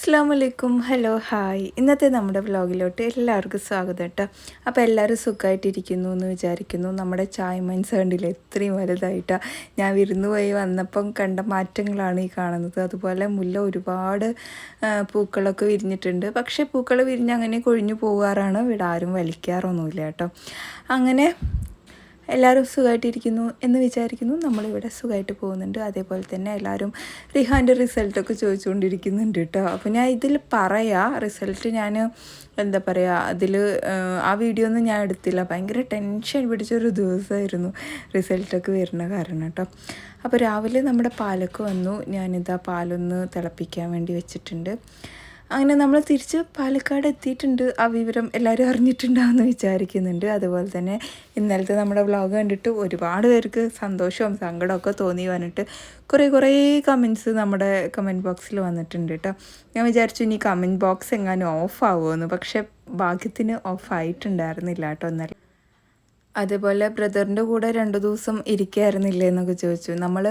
അസ്സാമലൈക്കും hello hi. ഇന്നത്തെ നമ്മുടെ വ്ലോഗിലോട്ട് എല്ലാവർക്കും സ്വാഗതം കേട്ടോ. അപ്പോൾ എല്ലാവരും സുഖമായിട്ടിരിക്കുന്നു എന്ന് വിചാരിക്കുന്നു. നമ്മുടെ ചായ മൈൻസ് കണ്ടില്ല? എത്രയും വലുതായിട്ടാണ് ഞാൻ വിരുന്ന് പോയി വന്നപ്പം കണ്ട മാറ്റങ്ങളാണ് ഈ കാണുന്നത്. അതുപോലെ മുല്ല ഒരുപാട് പൂക്കളൊക്കെ വിരിഞ്ഞിട്ടുണ്ട്. പക്ഷേ പൂക്കൾ വിരിഞ്ഞ് അങ്ങനെ കൊഴിഞ്ഞു പോകാറാണ് ഇവിടെ ആരും വലിക്കാറൊന്നുമില്ല കേട്ടോ. അങ്ങനെ എല്ലാവരും സുഖമായിട്ടിരിക്കുന്നു എന്ന് വിചാരിക്കുന്നു. നമ്മളിവിടെ സുഖമായിട്ട് പോകുന്നുണ്ട്. അതേപോലെ തന്നെ എല്ലാവരും റിഹാന്റെ റിസൾട്ടൊക്കെ ചോദിച്ചുകൊണ്ടിരിക്കുന്നുണ്ട് കേട്ടോ. അപ്പോൾ ഞാൻ ഇതിൽ പറയാം റിസൾട്ട് ഞാൻ എന്താ പറയുക അതിൽ ആ വീഡിയോ ഒന്നും ഞാൻ എടുത്തില്ല. ഭയങ്കര ടെൻഷൻ പിടിച്ചൊരു ദിവസമായിരുന്നു റിസൾട്ടൊക്കെ വരുന്ന കാരണം കേട്ടോ. അപ്പോൾ രാവിലെ നമ്മുടെ പാലൊക്കെ വന്നു. ഞാനിതാ പാലൊന്ന് തിളപ്പിക്കാൻ വേണ്ടി വെച്ചിട്ടുണ്ട്. അങ്ങനെ നമ്മൾ തിരിച്ച് പാലക്കാട് എത്തിയിട്ടുണ്ട്. ആ വിവരം എല്ലാവരും അറിഞ്ഞിട്ടുണ്ടാവുമെന്ന് വിചാരിക്കുന്നുണ്ട്. അതുപോലെ തന്നെ ഇന്നലത്തെ നമ്മുടെ വ്ളോഗ് കണ്ടിട്ട് ഒരുപാട് പേർക്ക് സന്തോഷവും സങ്കടമൊക്കെ തോന്നി വന്നിട്ട് കുറേ കുറേ കമൻസ് നമ്മുടെ കമന്റ് ബോക്സിൽ വന്നിട്ടുണ്ട് കേട്ടോ ഞാൻ വിചാരിച്ചു ഇനി കമന്റ് ബോക്സ് എങ്ങാനും ഓഫ് ആവുമെന്ന്. പക്ഷേ ഭാഗ്യത്തിന് ഓഫ് ആയിട്ടുണ്ടായിരുന്നില്ല കേട്ടോ ഇന്നലെ. അതേപോലെ ബ്രദറിന്റെ കൂടെ രണ്ട് ദിവസം ഇരിക്കായിരുന്നില്ലേ എന്നൊക്കെ ചോദിച്ചു. നമ്മൾ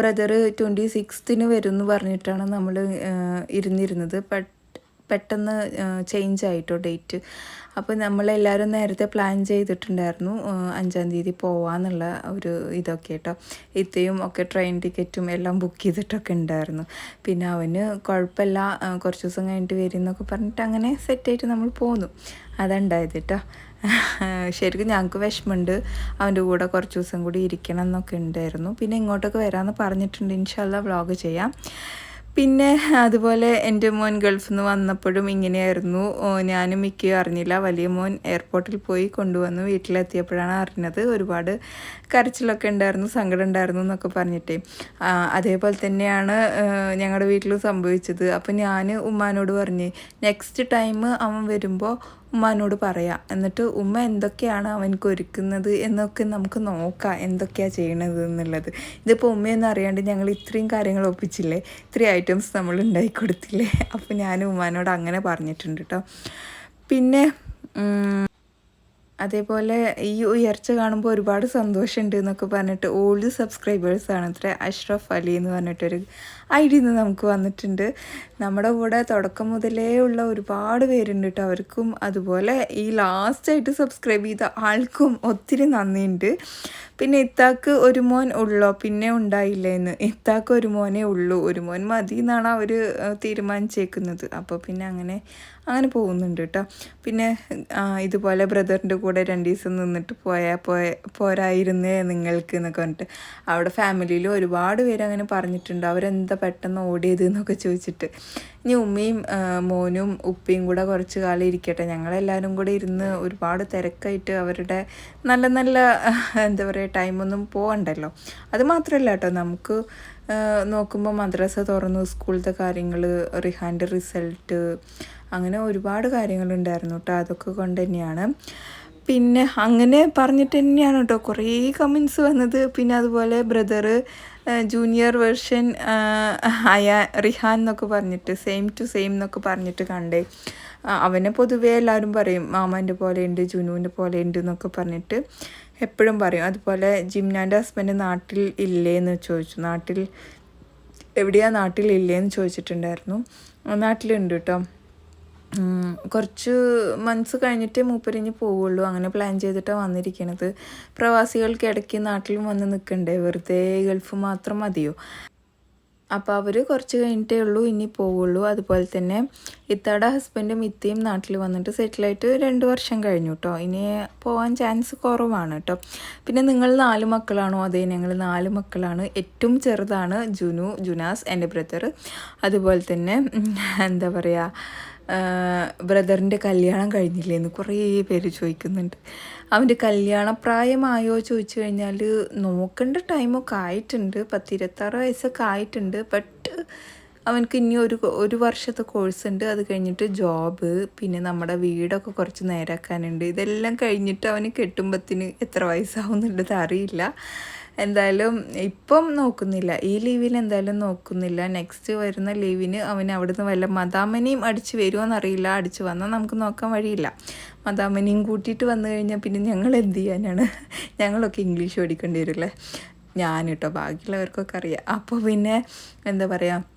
ബ്രദർ ട്വന്റി സിക്സ്ത്തിന് വരും എന്ന് പറഞ്ഞിട്ടാണ് നമ്മൾ ഇരുന്നിരുന്നത്. പെട്ടെന്ന് ചേഞ്ച് ആയിട്ടോ ഡേറ്റ് അപ്പോൾ നമ്മളെല്ലാവരും നേരത്തെ പ്ലാൻ ചെയ്തിട്ടുണ്ടായിരുന്നു അഞ്ചാം തീയതി പോവാന്നുള്ള ഒരു ഇതൊക്കെ കേട്ടോ ഇത്തയും ഒക്കെ ട്രെയിൻ ടിക്കറ്റും എല്ലാം ബുക്ക് ചെയ്തിട്ടൊക്കെ ഉണ്ടായിരുന്നു. പിന്നെ അവന് കുഴപ്പമില്ല കുറച്ച് ദിവസം കഴിഞ്ഞിട്ട് വരും എന്നൊക്കെ പറഞ്ഞിട്ട് അങ്ങനെ സെറ്റായിട്ട് നമ്മൾ പോന്നു. അതുണ്ടായത് കേട്ടോ ശരിക്കും ഞങ്ങൾക്ക് വിഷമമുണ്ട്. അവന്റെ കൂടെ കുറച്ച് ദിവസം കൂടി ഇരിക്കണം എന്നൊക്കെ ഉണ്ടായിരുന്നു. പിന്നെ ഇങ്ങോട്ടൊക്കെ വരാമെന്ന് പറഞ്ഞിട്ടുണ്ട്. ഇൻഷാല്ല വ്ളോഗ് ചെയ്യാം. പിന്നെ അതുപോലെ എന്റെ മോൻ ഗൾഫിൽ നിന്ന് വന്നപ്പോഴും ഇങ്ങനെയായിരുന്നു. ഞാനും മിക്കയും അറിഞ്ഞില്ല. വലിയ മോൻ എയർപോർട്ടിൽ പോയി കൊണ്ടുവന്നു വീട്ടിലെത്തിയപ്പോഴാണ് അറിഞ്ഞത്. ഒരുപാട് കരച്ചിലൊക്കെ ഉണ്ടായിരുന്നു സങ്കടം ഉണ്ടായിരുന്നു എന്നൊക്കെ പറഞ്ഞിട്ടേ. അതേപോലെ തന്നെയാണ് ഞങ്ങളുടെ വീട്ടിൽ സംഭവിച്ചത്. അപ്പോൾ ഞാൻ ഉമ്മാനോട് പറഞ്ഞ് നെക്സ്റ്റ് ടൈം അവൻ വരുമ്പോൾ ഉമ്മാനോട് പറയാം. എന്നിട്ട് ഉമ്മ എന്തൊക്കെയാണ് അവനക്ക് ഒരുക്കുന്നത് എന്നൊക്കെ നമുക്ക് നോക്കാം എന്തൊക്കെയാണ് ചെയ്യണത് എന്നുള്ളത്. ഇതിപ്പോൾ ഉമ്മയൊന്നും അറിയാണ്ട് ഞങ്ങൾ ഇത്രയും കാര്യങ്ങൾ ഒപ്പിച്ചില്ലേ? ഇത്രയും ഐറ്റംസ് നമ്മൾ ഉണ്ടാക്കി കൊടുത്തില്ലേ? അപ്പോൾ ഞാൻ ഉമ്മാനോട് അങ്ങനെ പറഞ്ഞിട്ടുണ്ട് കേട്ടോ പിന്നെ അതേപോലെ ഈ ഉയർച്ച കാണുമ്പോൾ ഒരുപാട് സന്തോഷമുണ്ട് എന്നൊക്കെ പറഞ്ഞിട്ട് ഓൾഡ് സബ്സ്ക്രൈബേഴ്സാണ് അത്ര അഷ്റഫ് അലി എന്ന് പറഞ്ഞിട്ടൊരു ഐ ഡി നിന്ന് നമുക്ക് വന്നിട്ടുണ്ട്. നമ്മുടെ കൂടെ തുടക്കം മുതലേ ഉള്ള ഒരുപാട് പേരുണ്ട് കേട്ടോ അവർക്കും അതുപോലെ ഈ ലാസ്റ്റായിട്ട് സബ്സ്ക്രൈബ് ചെയ്ത ആൾക്കും ഒത്തിരി നന്ദിയുണ്ട്. പിന്നെ ഇത്താക്ക് ഒരു മോൻ ഉള്ളോ? പിന്നെ ഉണ്ടായില്ലേന്ന് ഇത്താക്ക് ഒരു മോനെ ഉള്ളൂ. ഒരു മോൻ മതി എന്നാണ് അവർ തീരുമാനിച്ചേക്കുന്നത്. അപ്പോൾ പിന്നെ അങ്ങനെ അങ്ങനെ പോകുന്നുണ്ട് കേട്ടോ. പിന്നെ ഇതുപോലെ ബ്രദറിന്റെ കൂടെ രണ്ട് ദിവസം നിന്നിട്ട് പോയാൽ പോയ പോരായിരുന്നേ നിങ്ങൾക്ക് എന്നൊക്കെ പറഞ്ഞിട്ട്. അവിടെ ഫാമിലിയിൽ ഒരുപാട് പേര് അങ്ങനെ പറഞ്ഞിട്ടുണ്ട്. അവരെന്താ പെട്ടെന്ന് ഓടിയത് എന്നൊക്കെ ചോദിച്ചിട്ട്. ഇനി ഉമ്മയും മോനും ഉപ്പയും കൂടെ കുറച്ച് കാലം ഇരിക്കട്ടെ. ഞങ്ങളെല്ലാവരും കൂടെ ഇരുന്ന് ഒരുപാട് തിരക്കായിട്ട് അവരുടെ നല്ല നല്ല എന്താ പറയുക ടൈമൊന്നും പോകണ്ടല്ലോ അത് മാത്രമല്ല കേട്ടോ. നമുക്ക് നോക്കുമ്പോൾ മദ്രസ തുറന്നു സ്കൂളിലത്തെ കാര്യങ്ങൾ റിഹാന്റെ റിസൾട്ട് അങ്ങനെ ഒരുപാട് കാര്യങ്ങളുണ്ടായിരുന്നു കേട്ടോ അതൊക്കെ കൊണ്ട് തന്നെയാണ്. പിന്നെ അങ്ങനെ പറഞ്ഞിട്ട് തന്നെയാണ് കേട്ടോ കുറേ കമൻസ് വന്നത്. പിന്നെ അതുപോലെ ബ്രദറ് ജൂനിയർ വേർഷൻ അയാ റിഹാൻ എന്നൊക്കെ പറഞ്ഞിട്ട് സെയിം ടു സെയിം എന്നൊക്കെ പറഞ്ഞിട്ട് കണ്ടേ. അവനെ പൊതുവേ എല്ലാവരും പറയും മാമാന്റെ പോലെയുണ്ട് ജുനുവിന്റെ പോലെയുണ്ട് എന്നൊക്കെ പറഞ്ഞിട്ട്. എപ്പോഴും പറയും അതുപോലെ ജിംനാന്റെ ഹസ്ബൻഡ് നാട്ടിൽ ഇല്ലേന്ന് ചോദിച്ചു. നാട്ടിൽ എവിടെയാ നാട്ടിൽ ഇല്ലേന്ന് ചോദിച്ചിട്ടുണ്ടായിരുന്നു. നാട്ടിലുണ്ട് കേട്ടോ കുറച്ച് മന്ത്സ് കഴിഞ്ഞിട്ടേ മൂപ്പരിഞ്ഞ് പോവുള്ളൂ. അങ്ങനെ പ്ലാൻ ചെയ്തിട്ടാണ് വന്നിരിക്കണത്. പ്രവാസികൾക്ക് ഇടയ്ക്ക് നാട്ടിലും വന്ന് നിൽക്കണ്ടേ വെറുതെ ഗൾഫ് മാത്രം മതിയോ? അപ്പോൾ അവർ കുറച്ച് കഴിഞ്ഞിട്ടേ ഉള്ളൂ ഇനി പോവുള്ളൂ. അതുപോലെ തന്നെ ഇത്തയുടെ ഹസ്ബൻഡും ഇത്തയും നാട്ടിൽ വന്നിട്ട് സെറ്റിലായിട്ട് രണ്ട് വർഷം കഴിഞ്ഞു കേട്ടോ ഇനി പോകാൻ ചാൻസ് കുറവാണ് കേട്ടോ പിന്നെ നിങ്ങൾ നാല് മക്കളാണോ? അതെ ഞങ്ങൾ നാല് മക്കളാണ്. ഏറ്റവും ചെറുതാണ് ജുനു ജുനാസ് എന്റെ ബ്രദർ അതുപോലെ തന്നെ എന്താ പറയുക ബ്രദറിന്റെ കല്യാണം കഴിഞ്ഞില്ലേ എന്ന് കുറേ പേര് ചോദിക്കുന്നുണ്ട്. അവന്റെ കല്യാണ പ്രായമായോ ചോദിച്ചു കഴിഞ്ഞാൽ നോക്കേണ്ട ടൈമൊക്കെ ആയിട്ടുണ്ട്. പത്തിരുപത്താറ് വയസ്സൊക്കെ ആയിട്ടുണ്ട്. ബട്ട് അവനക്ക് ഇനി ഒരു ഒരു വർഷത്തെ കോഴ്സ് ഉണ്ട്. അത് കഴിഞ്ഞിട്ട് ജോബ് പിന്നെ നമ്മുടെ വീടൊക്കെ കുറച്ച് നേരാക്കാനുണ്ട്. ഇതെല്ലാം കഴിഞ്ഞിട്ട് അവന് കെട്ടുമ്പത്തിന് എത്ര വയസ്സാവുന്നുള്ളത് അറിയില്ല. എന്തായാലും ഇപ്പം നോക്കുന്നില്ല. ഈ ലീവിൽ എന്തായാലും നോക്കുന്നില്ല. നെക്സ്റ്റ് വരുന്ന ലീവിന് അവൻ അവിടുന്ന് വല്ല മദാമനിയും അടിച്ച് വരുമോന്നറിയില്ല അടിച്ച് വന്നാൽ നമുക്ക് നോക്കാൻ വഴിയില്ല. മദാമനിയും കൂട്ടിയിട്ട് വന്നു കഴിഞ്ഞാൽ പിന്നെ ഞങ്ങൾ എന്ത് ചെയ്യാനാണ്? ഞങ്ങളൊക്കെ ഇംഗ്ലീഷ് പഠിക്കേണ്ടി വരില്ലേ ഞാൻ കേട്ടോ ബാക്കിയുള്ളവർക്കൊക്കെ അറിയാം. അപ്പോൾ പിന്നെ എന്താ പറയുക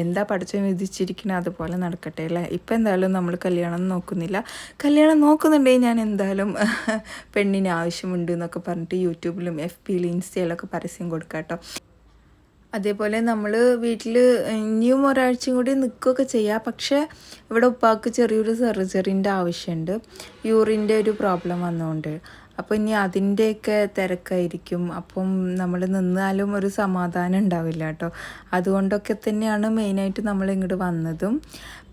എന്താ പഠിച്ചു വിധിച്ചിരിക്കുന്നത് അതുപോലെ നടക്കട്ടെ അല്ലേ? ഇപ്പം എന്തായാലും നമ്മൾ കല്യാണം നോക്കുന്നില്ല. കല്യാണം നോക്കുന്നുണ്ടെങ്കിൽ ഞാൻ എന്തായാലും പെണ്ണിന് ആവശ്യമുണ്ട് എന്നൊക്കെ പറഞ്ഞിട്ട് യൂട്യൂബിലും എഫ് പിയിലും ഇൻസ്റ്റയിലൊക്കെ പരസ്യം കൊടുക്കാം കേട്ടോ. അതേപോലെ നമ്മൾ വീട്ടിൽ ഇനിയും ഒരാഴ്ചയും കൂടി നിൽക്കുകയൊക്കെ ചെയ്യാം. പക്ഷേ ഇവിടെ ഉപ്പാക്ക് ചെറിയൊരു സർജറിന്റെ ആവശ്യമുണ്ട്. യൂറിന്റെ ഒരു പ്രോബ്ലം വന്നുകൊണ്ട് അപ്പോൾ ഇനി അതിന്റെയൊക്കെ തിരക്കായിരിക്കും. അപ്പം നമ്മൾ നിന്നാലും ഒരു സമാധാനം ഉണ്ടാവില്ല കേട്ടോ. അതുകൊണ്ടൊക്കെ തന്നെയാണ് മെയിനായിട്ട് നമ്മൾ ഇങ്ങോട്ട് വന്നതും.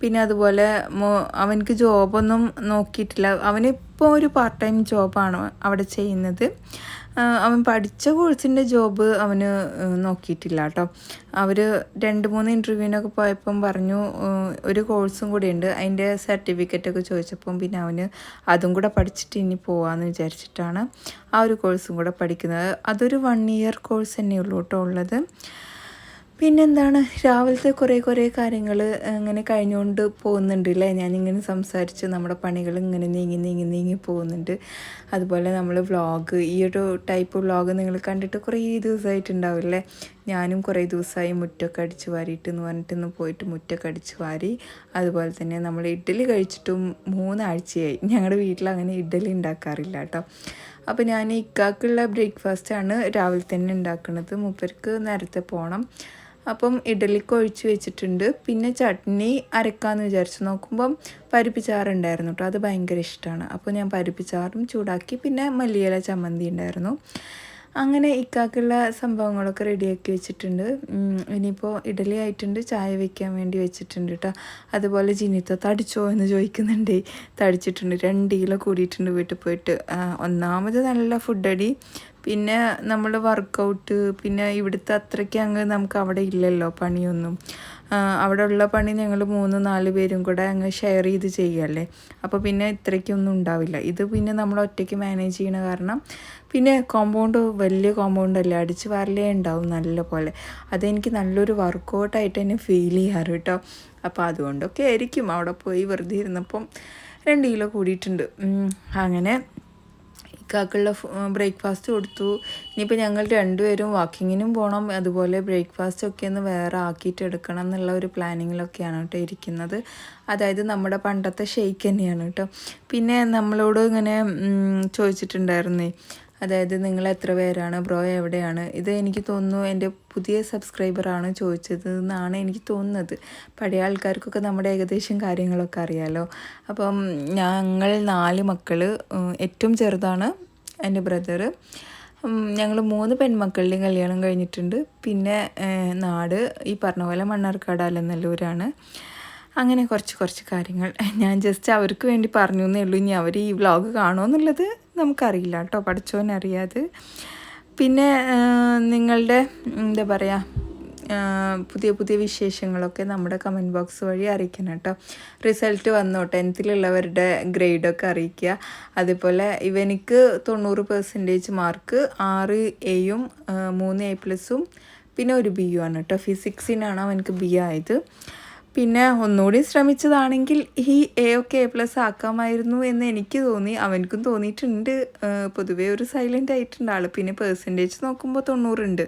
പിന്നെ അതുപോലെ അവനക്ക് ജോബൊന്നും നോക്കിയിട്ടില്ല. അവനിപ്പോൾ ഒരു പാർട്ട് ടൈം ജോബാണ് അവിടെ ചെയ്യുന്നത്. അവൻ പഠിച്ച കോഴ്സിന്റെ ജോബ് അവന് നോക്കിയിട്ടില്ല കേട്ടോ. അവർ രണ്ട് മൂന്ന് ഇന്റർവ്യൂവിനൊക്കെ പോയപ്പം പറഞ്ഞു ഒരു കോഴ്സും കൂടി ഉണ്ട്. അതിന്റെ സർട്ടിഫിക്കറ്റൊക്കെ ചോദിച്ചപ്പം പിന്നെ അവന് അതും കൂടെ പഠിച്ചിട്ട് ഇനി പോവാമെന്ന് വിചാരിച്ചിട്ടാണ് ആ ഒരു കോഴ്സും കൂടെ പഠിക്കുന്നത്. അതൊരു വൺ ഇയർ കോഴ്സ് തന്നെയുള്ളൂ കേട്ടോ ഉള്ളത്. പിന്നെന്താണ്? രാവിലത്തെ കുറേ കുറേ കാര്യങ്ങൾ അങ്ങനെ കഴിഞ്ഞുകൊണ്ട് പോകുന്നുണ്ട് അല്ലേ ഞാനിങ്ങനെ സംസാരിച്ച് നമ്മുടെ പണികൾ ഇങ്ങനെ നീങ്ങി നീങ്ങി നീങ്ങി പോകുന്നുണ്ട്. അതുപോലെ നമ്മൾ വ്ളോഗ് ഈ ഒരു ടൈപ്പ് വ്ളോഗ് നിങ്ങൾ കണ്ടിട്ട് കുറേ ദിവസമായിട്ടുണ്ടാവില്ലേ ഞാനും കുറേ ദിവസമായി മുറ്റൊക്കെ അടിച്ച് വാരിയിട്ട് എന്ന് പറഞ്ഞിട്ട് ഇന്ന് പോയിട്ട് മുറ്റൊക്കെ അടിച്ച് വാരി അതുപോലെ തന്നെ നമ്മൾ ഇഡ്ഡലി കഴിച്ചിട്ടും മൂന്നാഴ്ചയായി. ഞങ്ങളുടെ വീട്ടിൽ അങ്ങനെ ഇഡ്ഡലി ഉണ്ടാക്കാറില്ല കേട്ടോ. അപ്പോൾ ഞാൻ ഇക്കാക്കുള്ള ബ്രേക്ക്ഫാസ്റ്റാണ് രാവിലെ തന്നെ ഉണ്ടാക്കുന്നത് മൂപ്പർക്ക് നേരത്തെ പോകണം അപ്പം ഇഡലിക്ക് ഒഴിച്ച് വെച്ചിട്ടുണ്ട്. പിന്നെ ചട്നി അരക്കാമെന്ന് വിചാരിച്ചു. നോക്കുമ്പം പരിപ്പിച്ചാറുണ്ടായിരുന്നു കേട്ടോ. അത് ഭയങ്കര ഇഷ്ടമാണ് അപ്പോൾ ഞാൻ പരിപ്പിച്ചാറും ചൂടാക്കി പിന്നെ മല്ലിയില ചമ്മന്തി ഉണ്ടായിരുന്നു. അങ്ങനെ ഇക്കാക്കുള്ള സംഭവങ്ങളൊക്കെ റെഡിയാക്കി വെച്ചിട്ടുണ്ട്. ഇനിയിപ്പോൾ ഇഡലി ആയിട്ടുണ്ട് ചായ വയ്ക്കാൻ വേണ്ടി വെച്ചിട്ടുണ്ട് കേട്ടോ അതുപോലെ ജിനിത്ത തടിച്ചോ എന്ന് ചോദിക്കുന്നുണ്ട്. തടിച്ചിട്ടുണ്ട് രണ്ട് കിലോ കൂടിയിട്ടുണ്ട് വീട്ടിൽ പോയിട്ട്. ഒന്നാമത് നല്ല ഫുഡടി പിന്നെ നമ്മൾ വർക്കൗട്ട് പിന്നെ ഇവിടുത്തെ അത്രയ്ക്ക് അങ്ങ് നമുക്ക് അവിടെ ഇല്ലല്ലോ പണിയൊന്നും. അവിടെ ഉള്ള പണി ഞങ്ങൾ മൂന്ന് നാല് പേരും കൂടെ അങ്ങ് ഷെയർ ചെയ്ത് ചെയ്യുകയല്ലേ അപ്പോൾ പിന്നെ ഇത്രയ്ക്കൊന്നും ഉണ്ടാവില്ല. ഇത് പിന്നെ നമ്മൾ ഒറ്റയ്ക്ക് മാനേജ് ചെയ്യണ കാരണം പിന്നെ കോമ്പൗണ്ട് വലിയ കോമ്പൗണ്ട് അല്ലേ? അടിച്ച് വാരലേ ഉണ്ടാവും നല്ല പോലെ. അതെനിക്ക് നല്ലൊരു വർക്കൗട്ടായിട്ട് തന്നെ ഫീൽ ചെയ്യാറ് കേട്ടോ. അപ്പോൾ അതുകൊണ്ടൊക്കെ ആയിരിക്കും. അവിടെ പോയി വെറുതെ ഇരുന്നപ്പം രണ്ട് കിലോ കൂടിയിട്ടുണ്ട്. അങ്ങനെ ഇക്കാക്കുള്ള ബ്രേക്ക്ഫാസ്റ്റ് കൊടുത്തു. ഇനിയിപ്പോൾ ഞങ്ങൾ രണ്ടുപേരും വാക്കിങ്ങിനും പോകണം അതുപോലെ ബ്രേക്ക്ഫാസ്റ്റ് ഒക്കെ ഒന്ന് വേറെ ആക്കിയിട്ട് എടുക്കണം എന്നുള്ള ഒരു പ്ലാനിങ്ങിലൊക്കെയാണ് കേട്ടോ ഇരിക്കുന്നത്. അതായത് നമ്മുടെ പണ്ടത്തെ ഷെയ്ക്ക് തന്നെയാണ് കേട്ടോ. പിന്നെ നമ്മളോട് ഇങ്ങനെ ചോദിച്ചിട്ടുണ്ടായിരുന്നേ അതായത് നിങ്ങൾ എത്ര പേരാണ് ബ്രോ എവിടെയാണ്? ഇത് എനിക്ക് തോന്നുന്നു എന്റെ പുതിയ സബ്സ്ക്രൈബറാണ് ചോദിച്ചത് എന്നാണ് എനിക്ക് തോന്നുന്നത്. പഴയ ആൾക്കാർക്കൊക്കെ നമ്മുടെ ഏകദേശം കാര്യങ്ങളൊക്കെ അറിയാലോ. അപ്പം ഞങ്ങൾ നാല് മക്കൾ ഏറ്റവും ചെറുതാണ് എന്റെ ബ്രദറ് ഞങ്ങൾ മൂന്ന് പെൺമക്കളുടെയും കല്യാണം കഴിഞ്ഞിട്ടുണ്ട്. പിന്നെ നാട് ഈ പറഞ്ഞ പോലെ മണ്ണാർക്കാട് അലനല്ലൂരാണ്. അങ്ങനെ കുറച്ച് കുറച്ച് കാര്യങ്ങൾ. ഞാൻ ജസ്റ്റ് അവർക്ക് വേണ്ടി പറഞ്ഞു എന്നേ ഉള്ളൂ. ഇനി അവർ ഈ വ്ളോഗ് കാണുമോ എന്നുള്ളത് നമുക്കറിയില്ല കേട്ടോ പഠിച്ചോനറിയാത് പിന്നെ നിങ്ങളുടെ എന്താ പറയുക പുതിയ പുതിയ വിശേഷങ്ങളൊക്കെ നമ്മുടെ കമന്റ് ബോക്സ് വഴി അറിയിക്കണം കേട്ടോ. റിസൾട്ട് വന്നു ടെൻത്തിലുള്ളവരുടെ ഗ്രേഡൊക്കെ അറിയിക്കുക. അതുപോലെ ഇവനിക്ക് തൊണ്ണൂറ് പെർസെന്റേജ് മാർക്ക് ആറ് എയും മൂന്ന് എ പ്ലസും പിന്നെ ഒരു ബി യു ആണ് കേട്ടോ. ഫിസിക്സിനാണ് അവനക്ക് ബി ആയത്. പിന്നെ ഒന്നുകൂടി ശ്രമിച്ചതാണെങ്കിൽ ഈ എ ഒക്കെ എ പ്ലസ് ആക്കാമായിരുന്നു എന്ന് എനിക്ക് തോന്നി. അവനക്കും തോന്നിയിട്ടുണ്ട്. പൊതുവേ ഒരു സൈലന്റ് ആയിട്ടുണ്ട്. ആൾ പിന്നെ പേഴ്സന്റേജ് നോക്കുമ്പോൾ തൊണ്ണൂറുണ്ട്.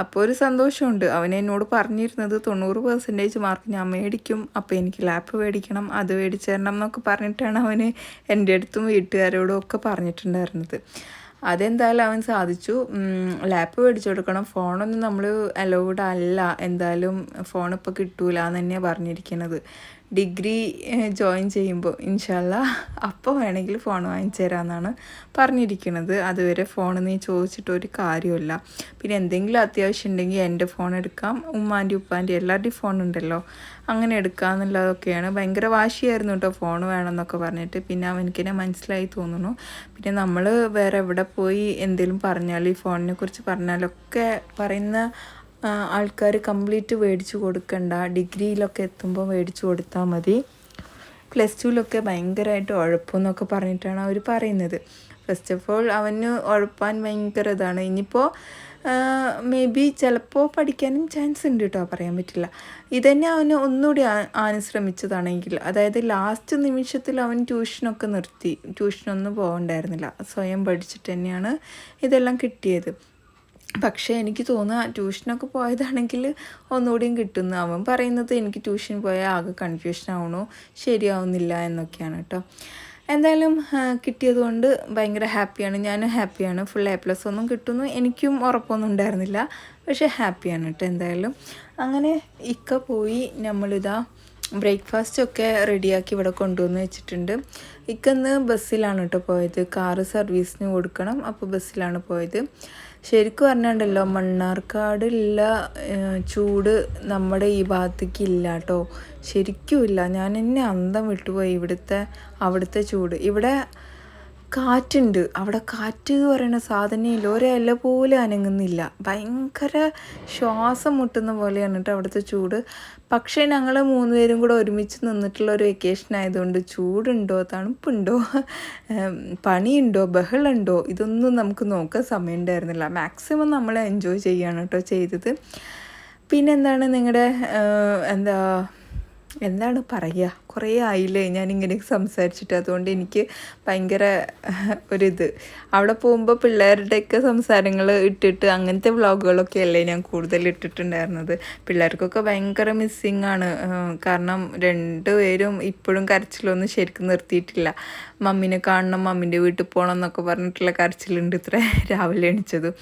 അപ്പോൾ ഒരു സന്തോഷമുണ്ട്. അവൻ എന്നോട് പറഞ്ഞിരുന്നത് തൊണ്ണൂറ് പെർസെന്റേജ് മാർക്ക് ഞാൻ മേടിക്കും. അപ്പോൾ എനിക്ക് ലാപ്പ് മേടിക്കണം അത് മേടിച്ചു തരണം എന്നൊക്കെ പറഞ്ഞിട്ടാണ് അവന് എന്റെ അടുത്തും വീട്ടുകാരോടും ഒക്കെ പറഞ്ഞിട്ടുണ്ടായിരുന്നത്. അതെന്തായാലും അവൻ സാധിച്ചു. ലാപ്പ് മേടിച്ചു കൊടുക്കണം. ഫോണൊന്നും നമ്മൾ അലൗഡ് അല്ല. എന്തായാലും ഫോൺ ഇപ്പോൾ കിട്ടൂല എന്ന് തന്നെയാണ് പറഞ്ഞിരിക്കുന്നത് ഡിഗ്രി ജോയിൻ ചെയ്യുമ്പോൾ ഇൻഷല്ല അപ്പോൾ വേണമെങ്കിൽ ഫോൺ വാങ്ങിച്ചു തരാമെന്നാണ് പറഞ്ഞിരിക്കുന്നത് അതുവരെ ഫോൺ നീ ചോദിച്ചിട്ട് ഒരു കാര്യമില്ല പിന്നെ എന്തെങ്കിലും അത്യാവശ്യം ഉണ്ടെങ്കിൽ എന്റെ ഫോൺ എടുക്കാം. ഉമ്മാന്റെ ഉപ്പാന്റെ എല്ലാവരുടെയും ഫോൺ ഉണ്ടല്ലോ. അങ്ങനെ എടുക്കാമെന്നുള്ളതൊക്കെയാണ് ഭയങ്കര വാശിയായിരുന്നു കേട്ടോ ഫോൺ വേണമെന്നൊക്കെ പറഞ്ഞിട്ട്. പിന്നെ അവനക്കിനെ മനസ്സിലായി തോന്നുന്നു. പിന്നെ നമ്മൾ വേറെ എവിടെ പോയി എന്തെങ്കിലും പറഞ്ഞാൽ ഈ ഫോണിനെ കുറിച്ച് പറഞ്ഞാലൊക്കെ പറയുന്ന ആൾക്കാർ കംപ്ലീറ്റ് മേടിച്ചു കൊടുക്കണ്ട. ഡിഗ്രിയിലൊക്കെ എത്തുമ്പോൾ മേടിച്ചു കൊടുത്താൽ മതി. പ്ലസ് ടുവിലൊക്കെ ഭയങ്കരമായിട്ട് ഉഴപ്പെന്നൊക്കെ പറഞ്ഞിട്ടാണ് അവർ പറയുന്നത്. ഫസ്റ്റ് ഓഫ് ഓൾ അവന് ഉഴപ്പാൻ ഭയങ്കര ഇതാണ്. ഇനിയിപ്പോൾ മേ ബി ചിലപ്പോൾ പഠിക്കാനും ചാൻസ് ഉണ്ട് കേട്ടോ പറയാൻ പറ്റില്ല. ഇതന്നെ അവന് ഒന്നുകൂടി അനുശ്രമിച്ചതാണെങ്കിൽ അതായത് ലാസ്റ്റ് നിമിഷത്തിൽ അവൻ ട്യൂഷനൊക്കെ നിർത്തി. ട്യൂഷനൊന്നും പോകണ്ടായിരുന്നില്ല. സ്വയം പഠിച്ചിട്ട് തന്നെയാണ് ഇതെല്ലാം കിട്ടിയത്. പക്ഷേ എനിക്ക് തോന്നുക ട്യൂഷനൊക്കെ പോയതാണെങ്കിൽ ഒന്നുകൂടിയും കിട്ടുന്നു. അവൻ പറയുന്നത് എനിക്ക് ട്യൂഷൻ പോയാൽ ആകെ കൺഫ്യൂഷൻ ആവണോ. ശരിയാവുന്നില്ല എന്നൊക്കെയാണ് കേട്ടോ. എന്തായാലും കിട്ടിയത് കൊണ്ട് ഭയങ്കര ഹാപ്പിയാണ് ഞാനും ഹാപ്പിയാണ് ഫുൾ എ പ്ലസ് ഒന്നും കിട്ടുന്നു. എനിക്കും ഉറപ്പൊന്നും ഉണ്ടായിരുന്നില്ല. പക്ഷേ ഹാപ്പിയാണ് കേട്ടോ എന്തായാലും. അങ്ങനെ ഇക്ക പോയി. നമ്മളിതാ ബ്രേക്ക്ഫാസ്റ്റ് ഒക്കെ റെഡിയാക്കി ഇവിടെ കൊണ്ടുവന്ന് വെച്ചിട്ടുണ്ട്. ഇക്കന്ന് ബസ്സിലാണ് കേട്ടോ പോയത്. കാറ് സർവീസിന് കൊടുക്കണം. അപ്പോൾ ബസ്സിലാണ് പോയത്. ശരിക്കും പറഞ്ഞിട്ടുണ്ടല്ലോ മണ്ണാർക്കാടുള്ള ചൂട് നമ്മുടെ ഈ ഭാഗത്തേക്ക് ഇല്ല കേട്ടോ ശരിക്കും ഇല്ല ഞാൻ എന്നെ അന്തം വിട്ടുപോയി ഇവിടുത്തെ അവിടുത്തെ ചൂട്. ഇവിടെ കാറ്റുണ്ട്. അവിടെ കാറ്റ് എന്ന് പറയുന്ന സാധനമില്ല ഒരില പോലെ അനങ്ങുന്നില്ല. ഭയങ്കര ശ്വാസം മുട്ടുന്ന പോലെയാണ് കേട്ടോ അവിടുത്തെ ചൂട്. പക്ഷേ ഞങ്ങൾ മൂന്നുപേരും കൂടെ ഒരുമിച്ച് നിന്നിട്ടുള്ള ഒരു വെക്കേഷൻ ആയതുകൊണ്ട് ചൂടുണ്ടോ തണുപ്പുണ്ടോ പണിയുണ്ടോ ബഹളുണ്ടോ ഇതൊന്നും നമുക്ക് നോക്കാൻ സമയം ഉണ്ടായിരുന്നില്ല. മാക്സിമം നമ്മൾ എൻജോയ് ചെയ്യുകയാണ് കേട്ടോ ചെയ്തത്. പിന്നെന്താണ് നിങ്ങളുടെ എന്താ എന്താണ് പറയുക? കുറേ ആയില്ലേ ഞാനിങ്ങനെ സംസാരിച്ചിട്ട്. അതുകൊണ്ട് എനിക്ക് ഭയങ്കര ഒരിത്. അവിടെ പോകുമ്പോൾ പിള്ളേരുടെയൊക്കെ സംസാരങ്ങൾ ഇട്ടിട്ട് അങ്ങനത്തെ വ്ളോഗുകളൊക്കെ അല്ലേ ഞാൻ കൂടുതൽ ഇട്ടിട്ടുണ്ടായിരുന്നത്. പിള്ളേർക്കൊക്കെ ഭയങ്കര മിസ്സിങ് ആണ്. കാരണം രണ്ടുപേരും ഇപ്പോഴും കരച്ചിലൊന്നും ശരിക്കും നിർത്തിയിട്ടില്ല. മമ്മീനെ കാണണം മമ്മിന്റെ വീട്ടിൽ പോകണം എന്നൊക്കെ പറഞ്ഞിട്ടുള്ള കരച്ചിലുണ്ട് ഇത്ര രാവിലെ എണിച്ചത്.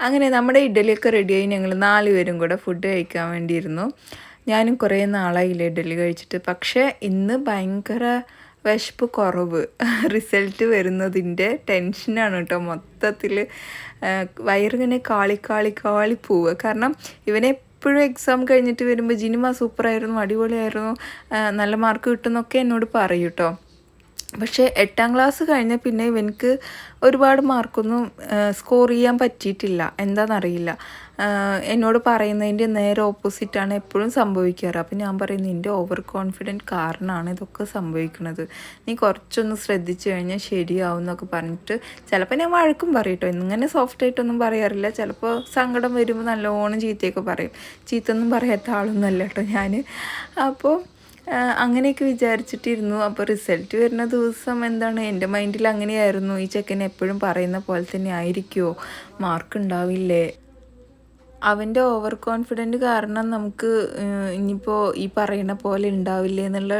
അങ്ങനെ നമ്മുടെ ഇഡലിയൊക്കെ റെഡിയായി ഞങ്ങൾ നാല് പേരും കൂടെ ഫുഡ് കഴിക്കാൻ വേണ്ടിയിരുന്നു. ഞാനും കുറേ നാളായില്ലേ ഇഡലി കഴിച്ചിട്ട്. പക്ഷേ ഇന്ന് ഭയങ്കര വിശപ്പ് കുറവ്. റിസൾട്ട് വരുന്നതിന്റെ ടെൻഷനാണ് കേട്ടോ മൊത്തത്തിൽ. വയറിങ്ങനെ കാളി കാളി കാളി പോവുക. കാരണം ഇവനെ എപ്പോഴും എക്സാം കഴിഞ്ഞിട്ട് വരുമ്പോൾ ജിനിമ സൂപ്പറായിരുന്നു അടിപൊളിയായിരുന്നു നല്ല മാർക്ക് കിട്ടുന്നൊക്കെ എന്നോട് പറയും കേട്ടോ. പക്ഷേ എട്ടാം ക്ലാസ് കഴിഞ്ഞ പിന്നെ ഇവനക്ക് ഒരുപാട് മാർക്കൊന്നും സ്കോർ ചെയ്യാൻ പറ്റിയിട്ടില്ല. എന്താണെന്നറിയില്ല എന്നോട് പറയുന്നതിന്റെ നേരെ ഓപ്പോസിറ്റാണ് എപ്പോഴും സംഭവിക്കാറ്. അപ്പം ഞാൻ പറയും നിന്റെ ഓവർ കോൺഫിഡന്റ് കാരണമാണ് ഇതൊക്കെ സംഭവിക്കുന്നത്. നീ കുറച്ചൊന്ന് ശ്രദ്ധിച്ചു കഴിഞ്ഞാൽ ശരിയാവും എന്നൊക്കെ പറഞ്ഞിട്ട് ചിലപ്പോൾ ഞാൻ വഴക്കും പറയട്ടോ ഇങ്ങനെ സോഫ്റ്റ് ആയിട്ടൊന്നും പറയാറില്ല. ചിലപ്പോൾ സങ്കടം വരുമ്പോൾ നല്ലോണം ചീത്തയൊക്കെ പറയും. ചീത്തൊന്നും പറയാത്ത ആളൊന്നുമല്ല കേട്ടോ ഞാൻ അപ്പോൾ അങ്ങനെയൊക്കെ വിചാരിച്ചിട്ടിരുന്നു. അപ്പോൾ റിസൾട്ട് വരുന്ന ദിവസം എന്താണ്? എന്റെ മൈൻഡിൽ അങ്ങനെയായിരുന്നു. ഈ ചെക്കൻ എപ്പോഴും പറയുന്ന പോലെ തന്നെ ആയിരിക്കുമോ മാർക്ക് ഉണ്ടാവില്ലേ? അവന്റെ ഓവർ കോൺഫിഡന്റ് കാരണം നമുക്ക് ഇനിയിപ്പോൾ ഈ പറയുന്ന പോലെ ഉണ്ടാവില്ലേ എന്നുള്ള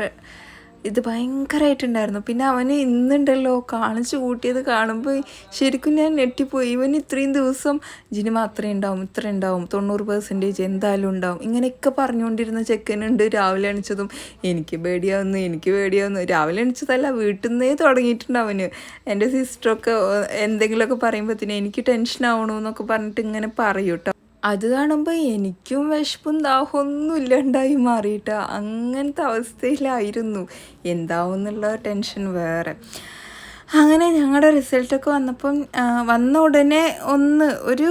ഇത് ഭയങ്കരമായിട്ടുണ്ടായിരുന്നു പിന്നെ അവന് ഇന്നുണ്ടല്ലോ കാണിച്ചു കൂട്ടിയത് കാണുമ്പോൾ ശരിക്കും ഞാൻ ഞെട്ടിപ്പോയി. ഇവൻ ഇത്രയും ദിവസം ജിനിമ അത്രയും ഉണ്ടാവും ഇത്ര ഉണ്ടാവും തൊണ്ണൂറ് പെർസെന്റേജ് എന്തായാലും ഉണ്ടാവും. ഇങ്ങനെയൊക്കെ പറഞ്ഞുകൊണ്ടിരുന്ന ചെക്കനുണ്ട് രാവിലെ എണിച്ചതും. എനിക്ക് പേടിയാവുന്നു എനിക്ക് പേടിയാവുന്നു. രാവിലെ എണിച്ചതല്ല വീട്ടിൽ നിന്നേ തുടങ്ങിയിട്ടുണ്ട് അവന്. എന്റെ സിസ്റ്ററൊക്കെ എന്തെങ്കിലുമൊക്കെ പറയുമ്പോഴത്തേനും എനിക്ക് ടെൻഷൻ ആവണമെന്നൊക്കെ പറഞ്ഞിട്ട് ഇങ്ങനെ പറയും കേട്ടോ അത് കാണുമ്പോൾ എനിക്കും വിശപ്പും ദാഹമൊന്നും ഇല്ലാണ്ടായി മാറിയിട്ട അങ്ങനത്തെ അവസ്ഥയിലായിരുന്നു. എന്താവും എന്നുള്ള ടെൻഷൻ വേറെ. അങ്ങനെ ഞങ്ങളുടെ റിസൾട്ടൊക്കെ വന്നപ്പം വന്ന ഉടനെ ഒന്ന് ഒരു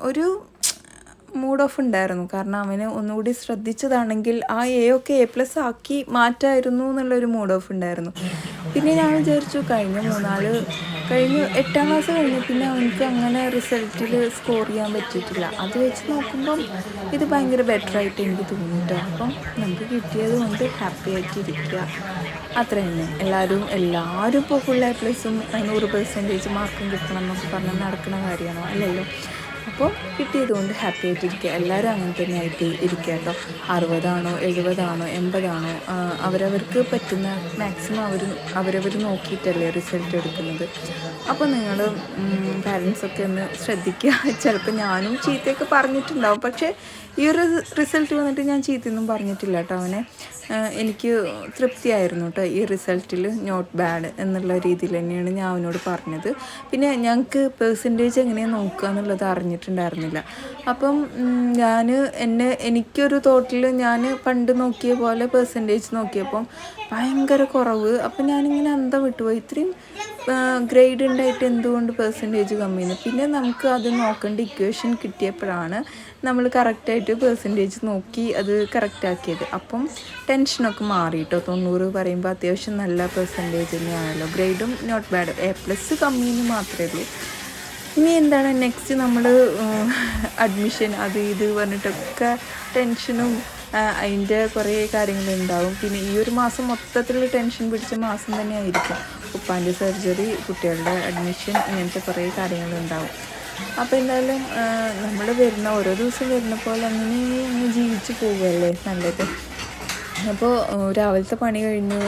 ഒരു മൂഡ് ഓഫ് ഉണ്ടായിരുന്നു. കാരണം അവന് ഒന്നുകൂടി ശ്രദ്ധിച്ചതാണെങ്കിൽ ആ എ ഒക്കെ എ പ്ലസ് ആക്കി മാറ്റായിരുന്നു എന്നുള്ളൊരു മൂഡ് ഓഫ് ഉണ്ടായിരുന്നു. പിന്നെ ഞാൻ വിചാരിച്ചു കഴിഞ്ഞ മൂന്നാൽ കഴിഞ്ഞ എട്ടാം ക്ലാസ് കഴിഞ്ഞ് പിന്നെ അവനക്ക് അങ്ങനെ റിസൾട്ടിൽ സ്കോർ ചെയ്യാൻ പറ്റിയിട്ടില്ല. അത് വെച്ച് നോക്കുമ്പം ഇത് ഭയങ്കര ബെറ്റർ ആയിട്ട് എനിക്ക് തോന്നിയിട്ട്. അപ്പം നമുക്ക് കിട്ടിയത് കൊണ്ട് ഹാപ്പി ആയിട്ട് ഇരിക്കുക അത്ര തന്നെ എല്ലാവരും എല്ലാവരും ഇപ്പോൾ ഫുൾ എ പ്ലസും നൂറ് പെർസെന്റേജ് മാർക്കും കിട്ടണം എന്നൊക്കെ പറഞ്ഞാൽ നടക്കുന്ന കാര്യമാണോ? അല്ലല്ലോ. അപ്പോൾ കിട്ടിയതുകൊണ്ട് ഹാപ്പി ആയിട്ടിരിക്കുക. എല്ലാവരും അങ്ങനെ തന്നെ ആയിട്ട് ഇരിക്കുക കേട്ടോ. അറുപതാണോ എഴുപതാണോ എൺപതാണോ അവരവർക്ക് പറ്റുന്ന മാക്സിമം അവർ അവരവർ നോക്കിയിട്ടല്ലേ റിസൾട്ട് എടുക്കുന്നത്. അപ്പോൾ നിങ്ങൾ പാരൻസൊക്കെ ഒന്ന് ശ്രദ്ധിക്കുക. ചിലപ്പോൾ ഞാനും ചീത്തയൊക്കെ പറഞ്ഞിട്ടുണ്ടാവും. പക്ഷേ ഈ ഒരു റിസൾട്ട് വന്നിട്ട് ഞാൻ ചീത്തയൊന്നും പറഞ്ഞിട്ടില്ല കേട്ടോ അവനെ. എനിക്ക് തൃപ്തിയായിരുന്നു കേട്ടോ ഈ റിസൾട്ടിൽ നോട്ട് ബാഡ് എന്നുള്ള രീതിയിൽ തന്നെയാണ് ഞാൻ അവനോട് പറഞ്ഞത്. പിന്നെ ഞങ്ങൾക്ക് പേഴ്സന്റേജ് എങ്ങനെയാണ് നോക്കുക എന്നുള്ളത് അറിഞ്ഞിട്ടുണ്ടായിരുന്നില്ല. അപ്പം ഞാൻ എന്നെ എനിക്കൊരു തോട്ടിൽ ഞാൻ പണ്ട് നോക്കിയ പോലെ പേഴ്സന്റേജ് നോക്കിയപ്പം ഭയങ്കര കുറവ്. അപ്പം ഞാനിങ്ങനെ അന്തം വിട്ടുപോയി ഇത്രയും ഗ്രേഡ് ഉണ്ടായിട്ട് എന്തുകൊണ്ട് പേഴ്സന്റേജ് കമ്മിയാണ് പിന്നെ നമുക്ക് അത് നോക്കേണ്ട ഇക്വേഷൻ കിട്ടിയപ്പോഴാണ് നമ്മൾ കറക്റ്റായിട്ട് പെർസെന്റേജ് നോക്കി അത് കറക്റ്റാക്കിയത് അപ്പം ടെൻഷനൊക്കെ മാറി കേട്ടോ തൊണ്ണൂറ് പറയുമ്പോൾ അത്യാവശ്യം നല്ല പെർസെന്റേജ് തന്നെയാണല്ലോ. ഗ്രേഡും നോട്ട് ബാഡ് എ പ്ലസ് കമ്മിയെന്ന് മാത്രമേ ഉള്ളൂ. ഇനി എന്താണ് നെക്സ്റ്റ് നമ്മൾ അഡ്മിഷൻ അത് ഇത് പറഞ്ഞിട്ടൊക്കെ ടെൻഷനും അതിന്റെ കുറേ കാര്യങ്ങളുണ്ടാവും. പിന്നെ ഈ ഒരു മാസം മൊത്തത്തിൽ ടെൻഷൻ പിടിച്ച മാസം തന്നെ ആയിരിക്കും ഉപ്പാന്റെ സർജറി കുട്ടികളുടെ അഡ്മിഷൻ ഇങ്ങനത്തെ കുറേ കാര്യങ്ങളുണ്ടാവും. അപ്പോൾ എന്തായാലും നമ്മൾ വരുന്ന ഓരോ ദിവസം വരുന്ന പോലെ അങ്ങനെ അങ്ങ് ജീവിച്ച് പോവുകയല്ലേ നല്ലത്. അപ്പോൾ രാവിലത്തെ പണി കഴിഞ്ഞു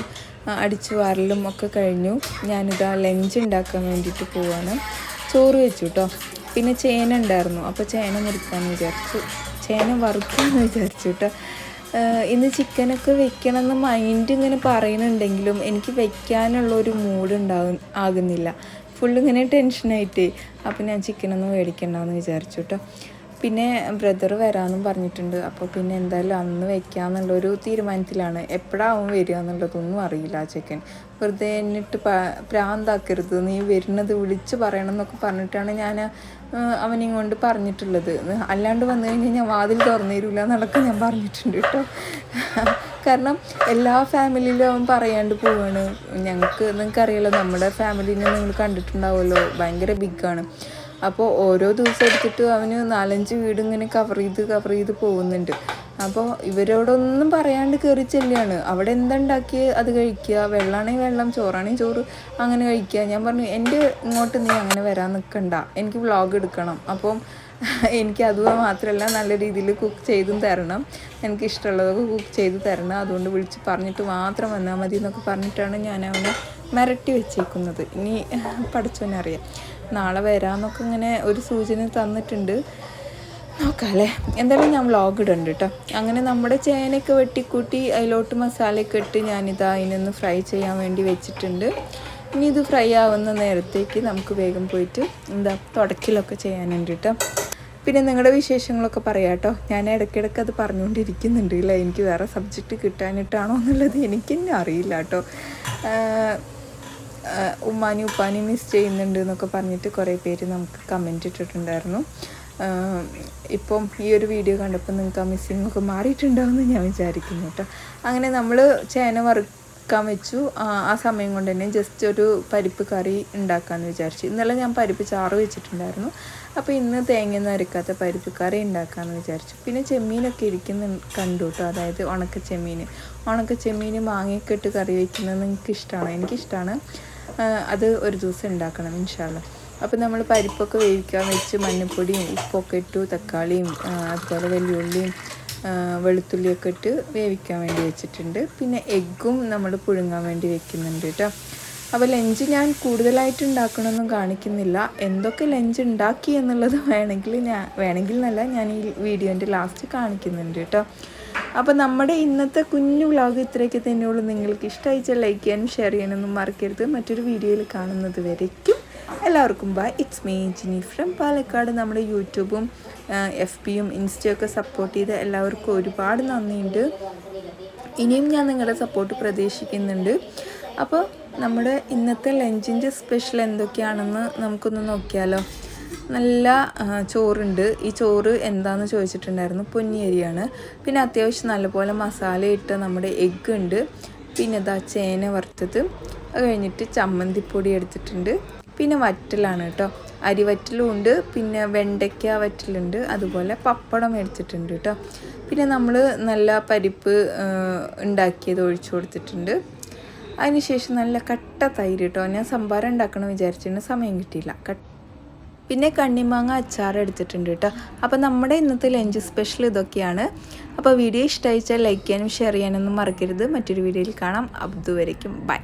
അടിച്ച് വാരലും ഒക്കെ കഴിഞ്ഞു. ഞാനിതാ ലഞ്ച് ഉണ്ടാക്കാൻ വേണ്ടിയിട്ട് പോവാണ്. ചോറ് വെച്ചു കേട്ടോ പിന്നെ ചേന ഉണ്ടായിരുന്നു. അപ്പോൾ ചേന മുറിക്കാമെന്ന് വിചാരിച്ചു. ചേന വറുക്കാമെന്ന് വിചാരിച്ചു കേട്ടോ ഇന്ന് ചിക്കനൊക്കെ വെക്കണമെന്ന് മൈൻഡ് ഇങ്ങനെ പറയുന്നുണ്ടെങ്കിലും എനിക്ക് വെക്കാനുള്ള ഒരു മൂഡ് ഉണ്ടാകും ആകുന്നില്ല. ഫുള്ള് ഇങ്ങനെ ടെൻഷനായിട്ട് അപ്പോൾ ഞാൻ ചിക്കനൊന്നും മേടിക്കണ്ടെന്ന് വിചാരിച്ചു കേട്ടോ പിന്നെ ബ്രദർ വരാമെന്നും പറഞ്ഞിട്ടുണ്ട്. അപ്പോൾ പിന്നെ എന്തായാലും അന്ന് വെക്കാമെന്നുള്ളൊരു തീരുമാനത്തിലാണ്. എപ്പോഴാവും വരിക എന്നുള്ളതൊന്നും അറിയില്ല ആ ചെക്കൻ. വെറുതെ എന്നിട്ട് പ്രാന്താക്കരുത്. നീ വരുന്നത് വിളിച്ച് പറയണം എന്നൊക്കെ പറഞ്ഞിട്ടാണ് ഞാൻ അവനെയും കൊണ്ട് പറഞ്ഞിട്ടുള്ളത്. അല്ലാണ്ട് വന്നു കഴിഞ്ഞാൽ ഞാൻ വാതിൽ തുറന്നു തരില്ല എന്നൊക്കെ ഞാൻ പറഞ്ഞിട്ടുണ്ട് കേട്ടോ. കാരണം എല്ലാ ഫാമിലിയിലും അവൻ പറയാണ്ട് പോവാണ്. ഞങ്ങൾക്ക് നിങ്ങൾക്കറിയാലോ നമ്മുടെ ഫാമിലിനെ നിങ്ങൾ കണ്ടിട്ടുണ്ടാവുമല്ലോ. ഭയങ്കര ബിഗാണ് അപ്പോൾ ഓരോ ദിവസം എടുത്തിട്ട് അവന് നാലഞ്ച് വീട് ഇങ്ങനെ കവർ ചെയ്ത് കവർ ചെയ്ത് പോകുന്നുണ്ട്. അപ്പോൾ ഇവരോടൊന്നും പറയാണ്ട് കയറി ചെല്ലുകയാണ്. അവിടെ എന്തുണ്ടാക്കി അത് കഴിക്കുക. വെള്ളമാണെങ്കിൽ വെള്ളം ചോറാണെങ്കിൽ ചോറ് അങ്ങനെ കഴിക്കുക. ഞാൻ പറഞ്ഞു എന്റെ ഇങ്ങോട്ട് നീ അങ്ങനെ വരാൻ നിൽക്കണ്ട. എനിക്ക് വ്ളോഗ് എടുക്കണം. അപ്പം എനിക്ക് അത് മാത്രമല്ല നല്ല രീതിയിൽ കുക്ക് ചെയ്തും തരണം. എനിക്ക് ഇഷ്ടമുള്ളതൊക്കെ കുക്ക് ചെയ്ത് തരണം. അതുകൊണ്ട് വിളിച്ച് പറഞ്ഞിട്ട് മാത്രം വന്നാൽ മതി എന്നൊക്കെ പറഞ്ഞിട്ടാണ് ഞാൻ അവനെ മിരട്ടി വെച്ചേക്കുന്നത്. ഇനി പഠിച്ചവനറിയാം. നാളെ വരാമെന്നൊക്കെ ഇങ്ങനെ ഒരു സൂചന തന്നിട്ടുണ്ട്. നോക്കാമല്ലേ എന്തായാലും ഞാൻ വ്ളോഗ് ഇടുന്നുണ്ട് കേട്ടോ അങ്ങനെ നമ്മുടെ ചേനയൊക്കെ വെട്ടിക്കൂട്ടി അതിലോട്ട് മസാലയൊക്കെ ഇട്ട് ഞാനിതാ അതിനൊന്ന് ഫ്രൈ ചെയ്യാൻ വേണ്ടി വെച്ചിട്ടുണ്ട്. ഇനി ഇത് ഫ്രൈ ആവുന്ന നേരത്തേക്ക് നമുക്ക് വേഗം പോയിട്ട് എന്താ തുടക്കിലൊക്കെ ചെയ്യാനുണ്ട് കേട്ടോ പിന്നെ നിങ്ങളുടെ വിശേഷങ്ങളൊക്കെ പറയാം കേട്ടോ ഞാൻ ഇടയ്ക്കിടയ്ക്ക് അത് പറഞ്ഞുകൊണ്ടിരിക്കുന്നുണ്ട് ഇല്ല എനിക്ക് വേറെ സബ്ജക്റ്റ് കിട്ടാനിട്ടാണോ എന്നുള്ളത് എനിക്ക് തന്നെ അറിയില്ല കേട്ടോ ഉമ്മാനി ഉപ്പാനി മിസ് ചെയ്യുന്നുണ്ട് എന്നൊക്കെ പറഞ്ഞിട്ട് കുറേ പേര് നമുക്ക് കമന്റ് ഇട്ടിട്ടുണ്ടായിരുന്നു. ഇപ്പം ഈ ഒരു വീഡിയോ കണ്ടപ്പോൾ നിങ്ങൾക്ക് ആ മിസ്സിങ് ഒക്കെ മാറിയിട്ടുണ്ടാവുമെന്ന് ഞാൻ വിചാരിക്കുന്നു കേട്ടോ അങ്ങനെ നമ്മൾ ചേന വറുക്കാൻ വെച്ചു. ആ സമയം കൊണ്ട് തന്നെ ജസ്റ്റ് ഒരു പരിപ്പ് കറി ഉണ്ടാക്കാമെന്ന് വിചാരിച്ചു. ഇന്നലെ ഞാൻ പരിപ്പ് ചാറ് വെച്ചിട്ടുണ്ടായിരുന്നു. അപ്പോൾ ഇന്ന് തേങ്ങയൊന്നും അരക്കാത്ത പരിപ്പ് കറി ഉണ്ടാക്കാമെന്ന് വിചാരിച്ചു. പിന്നെ ചെമ്മീനൊക്കെ ഇരിക്കുന്ന കണ്ടു കേട്ടോ അതായത് ഉണക്ക ചെമ്മീൻ ഉണക്ക ചെമ്മീൻ മാങ്ങയൊക്കെ ഇട്ട് കറി വയ്ക്കുന്നത് നിങ്ങൾക്ക് ഇഷ്ടമാണ് എനിക്കിഷ്ടമാണ് അത് ഒരു ദിവസം ഉണ്ടാക്കണം ഇൻഷാല്ല അപ്പോൾ നമ്മൾ പരിപ്പൊക്കെ വേവിക്കാൻ വെച്ച് മഞ്ഞൾപ്പൊടിയും ഉപ്പൊക്കെ ഇട്ടു തക്കാളിയും അതുപോലെ വെല്ലുള്ളിയും വെളുത്തുള്ളിയൊക്കെ ഇട്ട് വേവിക്കാൻ വേണ്ടി വെച്ചിട്ടുണ്ട്. പിന്നെ എഗ്ഗും നമ്മൾ പുഴുങ്ങാൻ വേണ്ടി വെക്കുന്നുണ്ട് കേട്ടോ. അപ്പോൾ ലഞ്ച് ഞാൻ കൂടുതലായിട്ട് ഉണ്ടാക്കണമെന്നും കാണിക്കുന്നില്ല. എന്തൊക്കെ ലഞ്ച് ഉണ്ടാക്കി എന്നുള്ളത് വേണമെങ്കിൽ ഞാൻ വേണമെങ്കിൽ എന്നല്ല ഞാൻ ഈ വീഡിയോന്റെ ലാസ്റ്റ് കാണിക്കുന്നുണ്ട് കേട്ടോ. അപ്പോൾ നമ്മുടെ ഇന്നത്തെ കുഞ്ഞു വ്ളോഗ് ഇത്രയൊക്കെ തന്നെയുള്ളൂ നിങ്ങൾക്ക് ഇഷ്ടമായിച്ചാൽ ലൈക്ക് ചെയ്യാനും ഷെയർ ചെയ്യാനൊന്നും മറക്കരുത്. മറ്റൊരു വീഡിയോയിൽ കാണുന്നത് വരയ്ക്കും. എല്ലാവർക്കും bye it's me Jini from Palakkad. നമ്മുടെ യൂട്യൂബും എഫ് പിയും ഇൻസ്റ്റയൊക്കെ സപ്പോർട്ട് ചെയ്ത എല്ലാവർക്കും ഒരുപാട് നന്ദിയുണ്ട്. ഇനിയും ഞാൻ നിങ്ങളുടെ സപ്പോർട്ട് പ്രതീക്ഷിക്കുന്നുണ്ട്. അപ്പോൾ നമ്മുടെ ഇന്നത്തെ ലഞ്ചിന്റെ സ്പെഷ്യൽ എന്തൊക്കെയാണെന്ന് നമുക്കൊന്ന് നോക്കിയാലോ. നല്ല ചോറുണ്ട്. ഈ ചോറ് എന്താണെന്ന് ചോദിച്ചിട്ടുണ്ടായിരുന്നു. പൊന്നിയരിയാണ്. പിന്നെ അത്യാവശ്യം നല്ലപോലെ മസാല ഇട്ട നമ്മുടെ എഗ്ഗ് ഉണ്ട്. പിന്നെ ഇതാ ചേന വറുത്തത്. അത് കഴിഞ്ഞിട്ട് ചമ്മന്തിപ്പൊടി എടുത്തിട്ടുണ്ട്. പിന്നെ വറ്റലാണ് കേട്ടോ അരി വറ്റലും ഉണ്ട്. പിന്നെ വെണ്ടയ്ക്ക വറ്റലുണ്ട്. അതുപോലെ പപ്പടം എടുത്തിട്ടുണ്ട് കേട്ടോ പിന്നെ നമ്മൾ നല്ല പരിപ്പ് ഉണ്ടാക്കിയത് ഒഴിച്ചു കൊടുത്തിട്ടുണ്ട്. അതിനുശേഷം നല്ല കട്ട തൈര് കേട്ടോ ഞാൻ സംഭാരം ഉണ്ടാക്കണം വിചാരിച്ചിട്ടുണ്ട് സമയം കിട്ടിയില്ല. കട്ട പിന്നെ കണ്ണിമാങ്ങ അച്ചാർ എടുത്തിട്ടുണ്ട് കേട്ടോ. അപ്പോൾ നമ്മുടെ ഇന്നത്തെ ലഞ്ച് സ്പെഷ്യൽ ഇതൊക്കെയാണ്. അപ്പോൾ വീഡിയോ ഇഷ്ടമായിച്ചാൽ ലൈക്ക് ചെയ്യാനും ഷെയർ ചെയ്യാനൊന്നും മറക്കരുത്. മറ്റൊരു വീഡിയോയിൽ കാണാം. അതുവരയ്ക്കും ബൈ